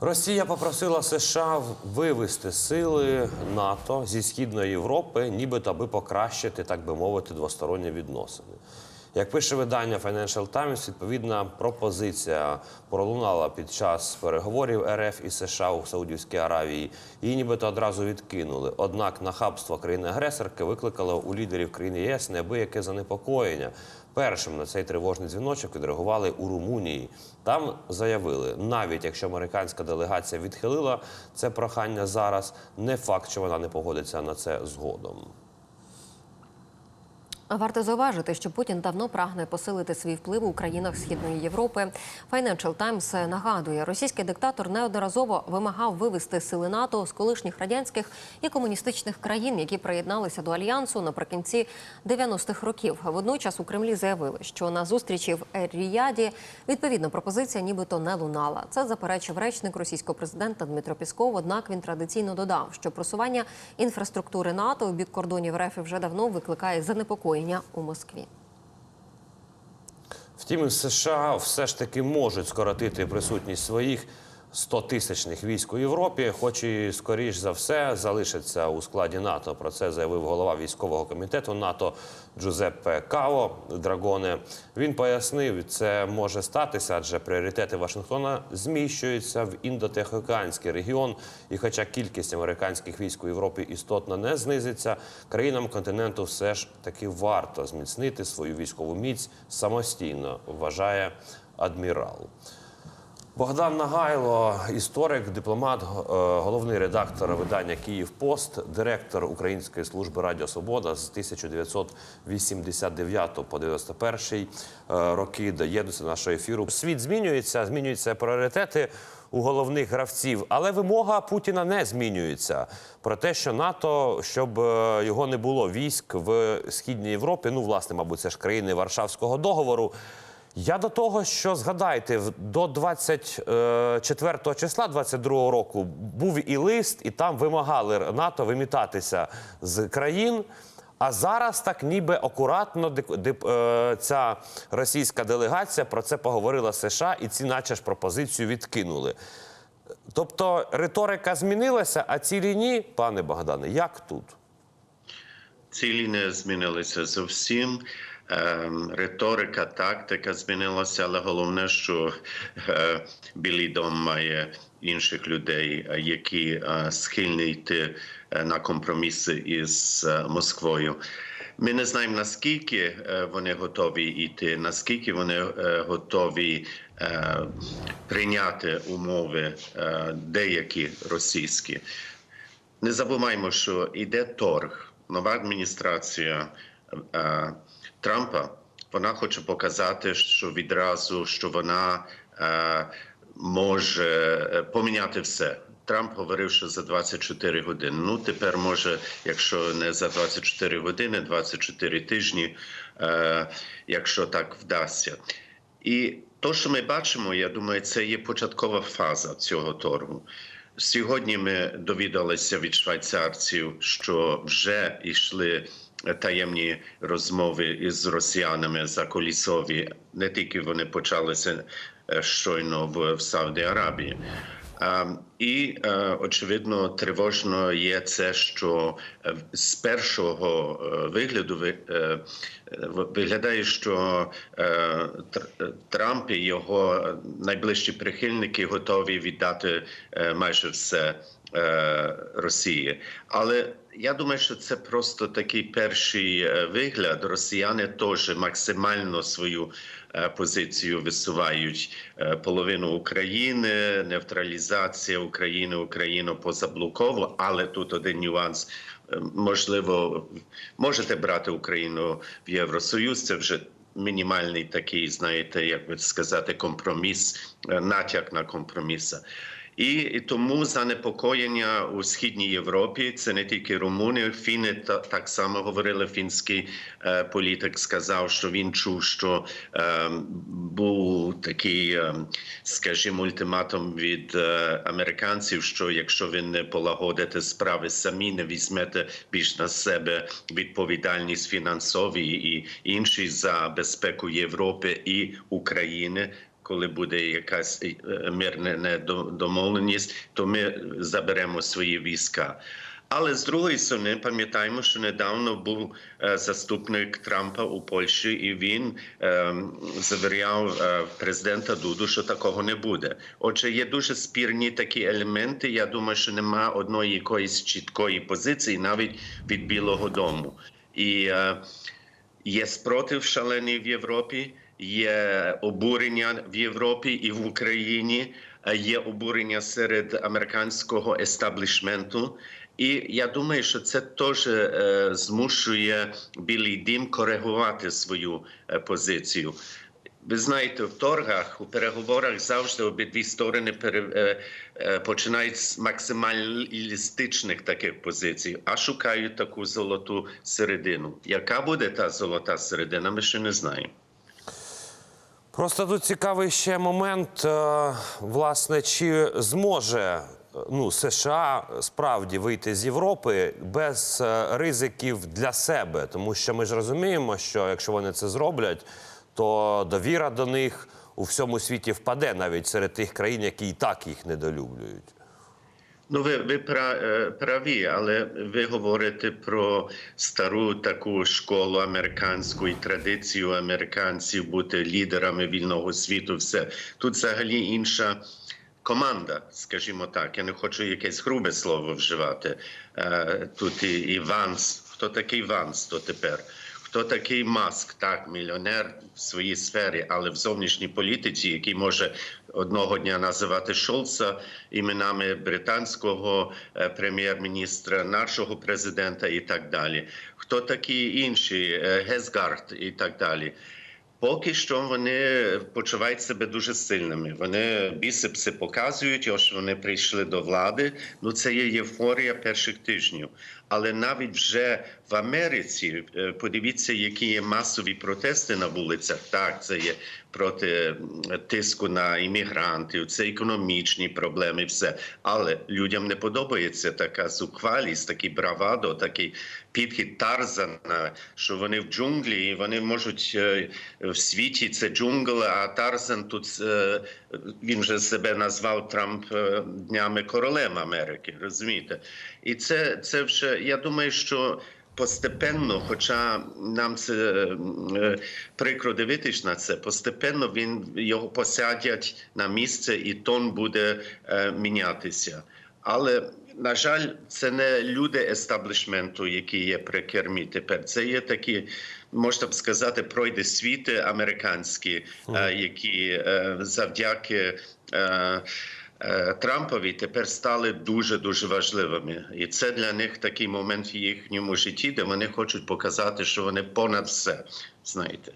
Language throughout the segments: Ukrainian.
Росія попросила США вивести сили НАТО зі східної Європи, нібито аби покращити, так би мовити, двосторонні відносини. Як пише видання Financial Times, відповідна пропозиція пролунала під час переговорів РФ і США у Саудівській Аравії. Її нібито одразу відкинули. Однак нахабство країни-агресорки викликало у лідерів країн ЄС неабияке занепокоєння. Першим на цей тривожний дзвіночок відреагували у Румунії. Там заявили, навіть якщо американська делегація відхилила це прохання зараз, не факт, що вона не погодиться на це згодом. Варто зауважити, що Путін давно прагне посилити свій вплив у країнах Східної Європи. Financial Times нагадує, російський диктатор неодноразово вимагав вивести сили НАТО з колишніх радянських і комуністичних країн, які приєдналися до альянсу наприкінці 90-х років. Водночас у Кремлі заявили, що на зустрічі в Ер-Ріяді відповідна пропозиція, нібито не лунала. Це заперечив речник російського президента Дмитро Пісков. Однак він традиційно додав, що просування інфраструктури НАТО у бік кордонів РФ вже давно викликає занепокоєння у Москві. Втім, США все ж таки можуть скоротити присутність своїх 100-тисячних військ у Європі, хоч і скоріш за все залишаться у складі НАТО. Про це заявив голова військового комітету НАТО Джузеппе Као Драгоне. Він пояснив, це може статися, адже пріоритети Вашингтона зміщуються в індотихоокеанський регіон. І хоча кількість американських військ у Європі істотно не знизиться, країнам континенту все ж таки варто зміцнити свою військову міць самостійно, вважає адмірал. Богдан Нагайло, історик, дипломат, е, головний редактор видання Київ Пост, директор Української служби Радіо Свобода з 1989 по 91 роки доєднується до нашого ефіру. Світ змінюється, змінюються пріоритети у головних гравців, але вимога Путіна не змінюється про те, що НАТО, щоб е, його не було військ в східній Європі. Ну, власне, мабуть, це ж країни Варшавського договору. Я до того, що згадайте, до 24 числа 22 року був і лист, і там вимагали НАТО вимітатися з країн. А зараз так ніби акуратно е, ця російська делегація про це поговорила США, і ці, наче ж, пропозицію відкинули. Тобто риторика змінилася, а цілі ні, пане Богдане, як тут? Цілі не змінилися зовсім. Ем, Риторика, тактика змінилася, але головне, що е, Білий дом має інших людей, е, які е, схильні йти на компроміси із Москвою. Ми не знаємо наскільки вони готові йти, наскільки вони готові прийняти умови деякі російські. Не забуваємо, що йде торг. Нова адміністрація Трампа вона хоче показати, що відразу що вона е, може е, поміняти все. Трамп говорив, що за 24 години. Ну тепер може, якщо не за 24 години, 24 тижні, е, якщо так вдасться. І то, що ми бачимо, я думаю, це є початкова фаза цього торгу. Сьогодні ми довідалися від швейцарців, що вже йшли таємні розмови із росіянами за колісові. Не тільки вони почалися е, щойно в, в Сауді Аравії. А, і е, очевидно тривожно є це, що е, з першого вигляду ви- виглядає, що Тр- Трамп і його найближчі прихильники готові віддати майже все Росії. Але я думаю, що це просто такий перший е, вигляд. Росіяни теж максимально свою е, позицію висувають Е, половину України, невтралізація України, Україну позаблоково. Але тут один нюанс. Е, Можливо, можете брати Україну в Євросоюз. Це вже мінімальний такий, знаєте, як би сказати, компроміс, е, натяк на компроміс. І, тому занепокоєння у східній Європі це не тільки румуни. Фіни та так само говорили. Фінський е, політик сказав, що він чув, що е, був такий, е, скажімо, ультиматум від е, американців, що якщо ви не полагодите справи самі, не візьмете більш на себе відповідальність фінансові і інші за безпеку Європи і України коли буде якась е, мирна недомовленість, то ми заберемо свої війська. Але з другої сторони, пам'ятаємо, що недавно був е, заступник Трампа у Польщі, і він е, завіряв президента Дуду, що такого не буде. Отже, є дуже спірні такі елементи. Я думаю, що немає одної якоїсь чіткої позиції, навіть від Білого Дому. І є спротив шалений в Європі, є обурення в Європі і в Україні, е, є обурення серед американського естаблішменту. І я думаю, що це теж е, змушує Білий Дім коригувати свою е, позицію. Ви знаєте, в торгах, у переговорах завжди обидві сторони починають з максималістичних таких позицій, а шукають таку золоту середину. Яка буде та золота середина, ми ще не знаємо. Просто тут цікавий ще момент, е, власне, чи зможе е, ну, США справді вийти з Європи без е, ризиків для себе, тому що ми ж розуміємо, що якщо вони це зроблять, то довіра до них у всьому світі впаде навіть серед тих країн, які і так їх недолюблюють. Ну, ви, ви е, праві, але ви говорите про стару таку школу американську і традицію американців бути лідерами вільного світу. Все тут взагалі інша команда, скажімо так. Я не хочу якесь грубе слово вживати. Е, Тут і, і Ванс. Хто такий Ванс то тепер? Хто такий Маск? Так, мільйонер в своїй сфері, але в зовнішній політиці, який може одного дня називати Шолца іменами британського е, прем'єр-міністра, нашого президента і так далі. Хто такі інші? Е, Гесгард і так далі. Поки що вони почувають себе дуже сильними. Вони бісепси показують, ось вони прийшли до влади. Ну це є євфорія перших тижнів. Але навіть вже в Америці е, подивіться, які є масові протести на вулицях. Так, це є проти тиску на іммігрантів, це економічні проблеми, все. Але людям не подобається така зухвалість, такий бравадо, такий підхід Тарзана, що вони в джунглі, і вони можуть е, в світі це джунгл, а Тарзан тут е, він вже себе назвав Трамп днями королем Америки. Розумієте? І це, це вже я думаю, що. Постепенно, хоча нам це е, прикро дивитись на це, постепенно він його посадять на місце, і тон буде е, мінятися. Але на жаль, це не люди естаблішменту, які є при кермі тепер. Це є такі, можна б сказати, пройде світи американські, е, які е, завдяки. Е, Трампові тепер стали дуже дуже важливими, і це для них такий момент в їхньому житті, де вони хочуть показати, що вони понад все знаєте.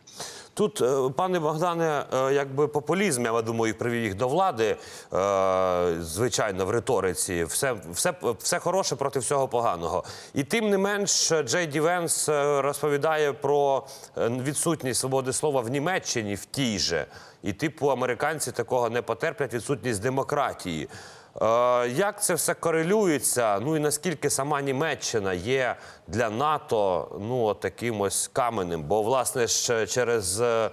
Тут, е, пане Богдане, е, якби популізм, я думаю, привів їх до влади, е, звичайно, в риториці. Все, все, все хороше проти всього поганого. І тим не менш, Джей Ді Венс розповідає про відсутність свободи слова в Німеччині в тій же. І, типу, американці такого не потерплять відсутність демократії. Е, Як це все корелюється? Ну і наскільки сама Німеччина є для НАТО ну таким ось каменем? Бо власне ж через е,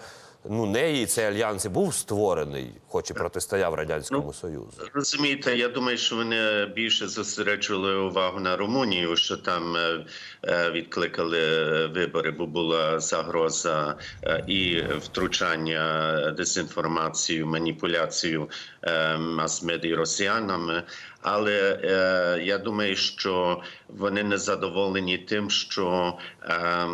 ну неї цей альянс і був створений, хоч і протистояв радянському союзу. Розумієте, я думаю, що вони більше зосереджували увагу на Румунію, що там е, е, відкликали вибори, бо була загроза е, і втручання дезінформацію, маніпуляцію е, мас-медій росіянами. Але е, я думаю, що вони не задоволені тим, що е,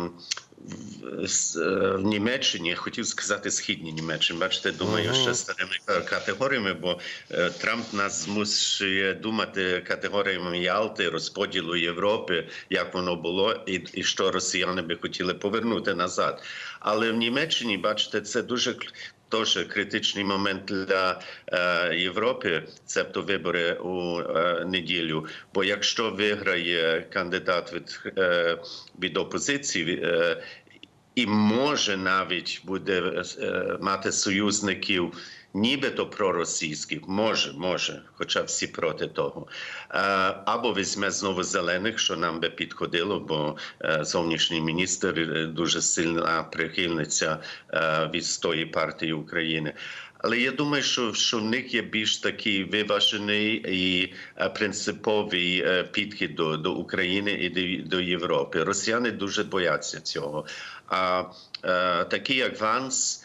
в, е, в Німеччині, я хотів сказати східній Німеччині. Бачите, думаю, ще старими категоріями, бо е, Трамп нас змушує думати категоріями Ялти, розподілу Європи, як воно було, і, і що росіяни би хотіли повернути назад. Але в Німеччині, бачите, це дуже Теж критичний момент для е, Європи, цебто вибори у е, неділю. Бо якщо виграє кандидат від, е, від опозиції, е, і може навіть буде е, мати союзників, нібито проросійських, може, може, хоча всі проти того. Е, або візьме знову зелених, що нам би підходило, бо е, зовнішній міністр е, дуже сильна прихильниця від тої партії України. Але я думаю, що, що в них є більш такий виважений і принциповий підхід до, до України і до, Європи. Росіяни дуже бояться цього. А е, такі як Ванс.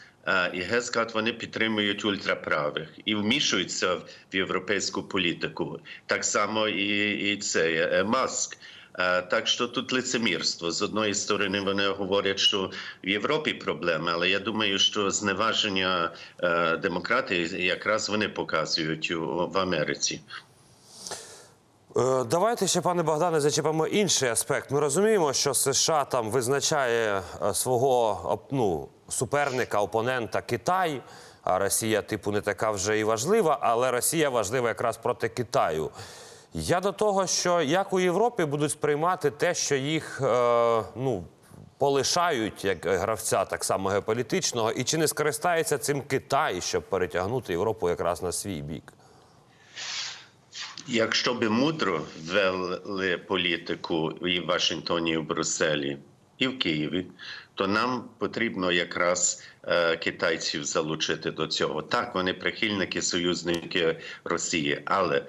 І Гескат вони підтримують ультраправих і вмішуються в європейську політику. Так само і, і це е, Маск. Е, Так що тут лицемірство. З одної сторони вони говорять, що в Європі проблеми, але я думаю, що зневаження е, демократії якраз вони показують в Америці. Е, Давайте ще, пане Богдане, зачепимо інший аспект. Ми розуміємо, що США там визначає е, свого ну, суперника, опонента Китай. А Росія, типу, не така вже і важлива, але Росія важлива якраз проти Китаю. Я до того, що як у Європі будуть сприймати те, що їх е, ну, полишають як гравця, так само геополітичного, і чи не скористається цим Китай, щоб перетягнути Європу якраз на свій бік? Якщо би мудро ввели політику і в Вашингтоні, і в Брюсселі, і в Києві, то нам потрібно якраз е, китайців залучити до цього. Так, вони прихильники, союзники Росії, але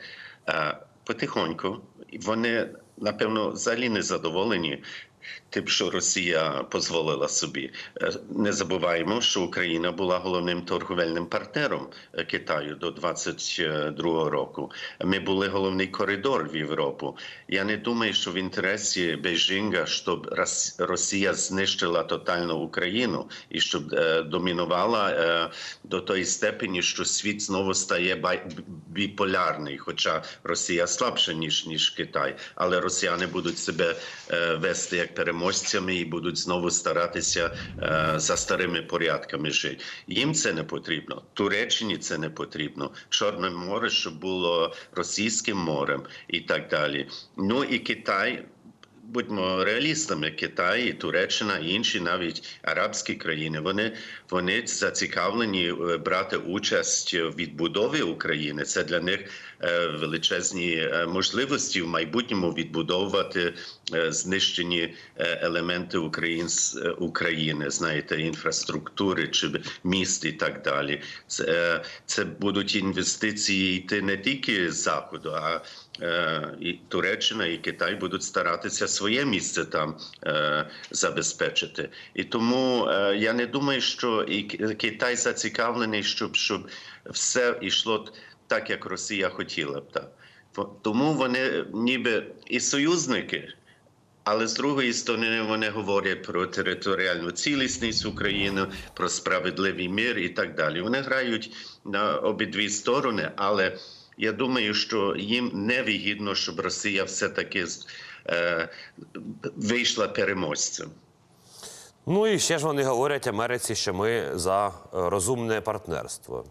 е, потихоньку вони напевно взагалі не задоволені. Тим, що Росія дозволила собі, Е, не забуваємо, що Україна була головним торговельним партнером е, Китаю до 22 року. Ми були головний коридор в Європу. Я не думаю, що в інтересі Бейжинга, щоб Рос- Росія знищила тотально Україну і щоб е, домінувала до тої степені, що світ знову стає біполярний, хоча Росія слабша ніж ніж Китай, але росіяни будуть себе вести як переможцями і будуть знову старатися е, за старими порядками жити. Їм це не потрібно. Туреччині це не потрібно. Чорне море, щоб було російським морем і так далі. Ну і Китай. Будьмо реалістами, Китай, Туреччина, інші навіть арабські країни. Вони вони зацікавлені е, брати участь в відбудові України. Це для них е, величезні е, можливості в майбутньому відбудовувати знищені елементи України, знаєте, інфраструктури чи міст і так далі. Це, це будуть інвестиції йти не тільки з заходу, а і Туреччина і Китай будуть старатися своє місце там е, забезпечити. І тому е, я не думаю, що і Китай зацікавлений, щоб, щоб все йшло так, як Росія хотіла б. Так. Тому вони ніби і союзники. Але з другої сторони вони говорять про територіальну цілісність України, про справедливий мир і так далі. Вони грають на обидві сторони, але я думаю, що їм невигідно, щоб Росія все-таки з- е, вийшла переможцем. Ну і ще ж вони говорять Америці, що ми за е, розумне партнерство.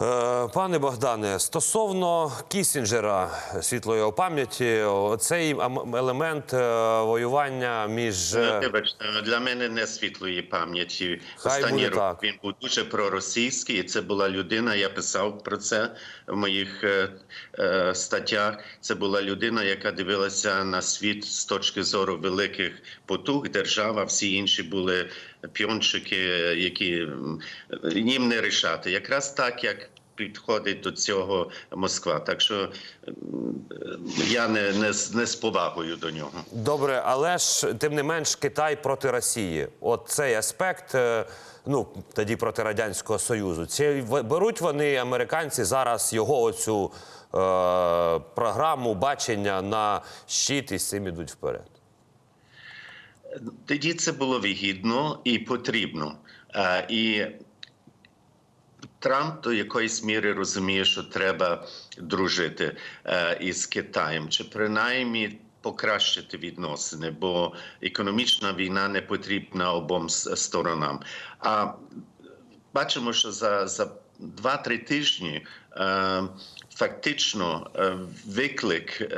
Е, Пане Богдане, стосовно Кісінджера світлої його пам'яті, цей елемент е, воювання між е, Вибачте, для мене не світлої пам'яті. Хай Останні буде роки так. він був дуже проросійський, і це була людина. Я писав про це в моїх е, е, статтях. Це була людина, яка дивилася на світ з точки зору великих потуг. Держава, всі інші були піончики, які їм не рішати. Якраз так, як підходить до цього Москва. Так що я не, не, не з повагою до нього. добре, але ж тим не менш Китай проти Росії. От цей аспект. е, Ну тоді проти радянського союзу. Чи беруть вони американці зараз його оцю е, програму бачення на щит і з цим ідуть вперед? Тоді це було вигідно і потрібно. Е, І Трамп до якоїсь міри розуміє, що треба дружити е, із Китаєм, чи принаймні покращити відносини, бо економічна війна не потрібна обом сторонам. А бачимо, що за, за 2-3 тижні е, фактично виклик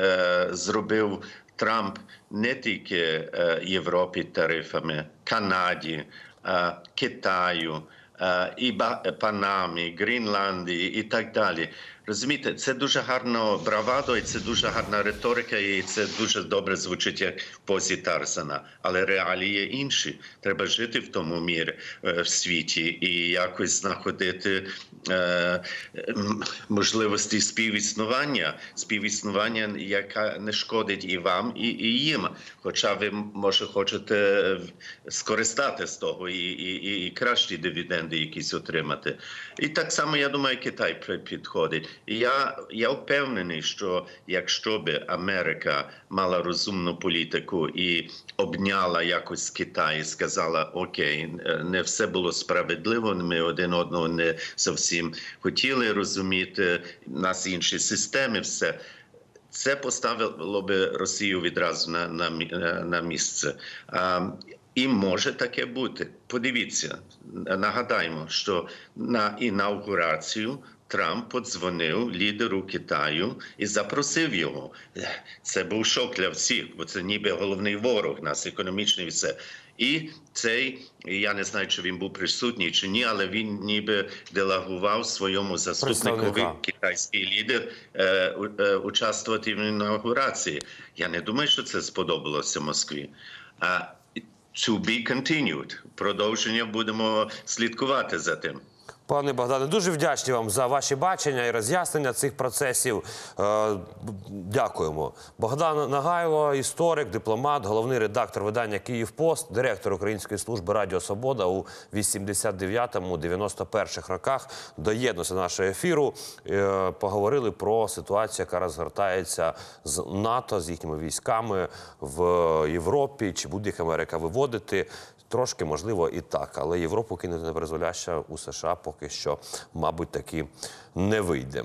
зробив Трамп не тільки е, Європі тарифами, Канаді, е, Китаю. е, І Панамі, Грінландії і так далі. Розумієте, це дуже гарно бравадо, і це дуже гарна риторика, і це дуже добре звучить як позі Тарзана. Але реалії інші. Треба жити в тому мірі е, в світі і якось знаходити е, можливості співіснування, співіснування, яка не шкодить і вам, і, і їм. Хоча ви може хочете е, скористати з того і, і, і, кращі дивіденди якісь отримати. І так само я думаю, Китай підходить. І я, я впевнений, що якщо би Америка мала розумну політику і обняла якось Китай і сказала: Окей, не все було справедливо, ми один одного не зовсім хотіли розуміти. У нас інші системи, все. Це поставило би Росію відразу на, на, на місце. А, і може таке бути. Подивіться, нагадаємо, що на інаугурацію Трамп подзвонив лідеру Китаю і запросив його. Це був шок для всіх, бо це ніби головний ворог нас, економічний все. І цей, я не знаю, чи він був присутній чи ні, але він ніби делегував своєму заступникові китайський лідер е, е, участвувати в інаугурації. Я не думаю, що це сподобалося Москві. А to be continued. Продовження будемо слідкувати за тим. Пане Богдане, дуже вдячні вам за ваші бачення і роз'яснення цих процесів. Е, Дякуємо. Богдан Нагайло, історик, дипломат, головний редактор видання Київпост, директор Української служби Радіо Свобода у 89-91 роках. Доєднався до нашого ефіру. Е, Поговорили про ситуацію, яка розгортається з НАТО, з їхніми військами в Європі. Чи буде їх Америка виводити? Трошки можливо і так, але Європу кинути на призволяще у США поки що, мабуть, таки не вийде.